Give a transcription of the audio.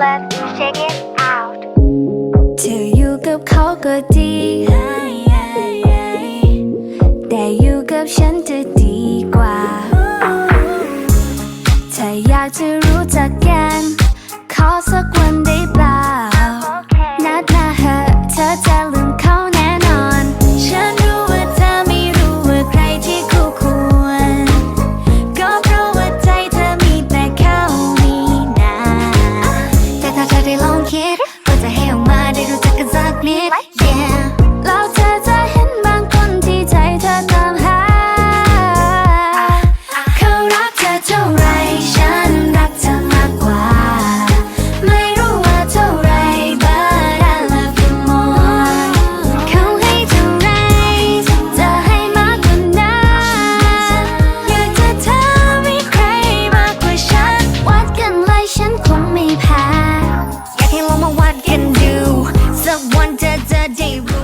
love check it out เธออยู่กับเขาก็ดี แต่อยู่กับฉันจะดีกว่า ถ้าอยากจะรู้จักกัน day rule.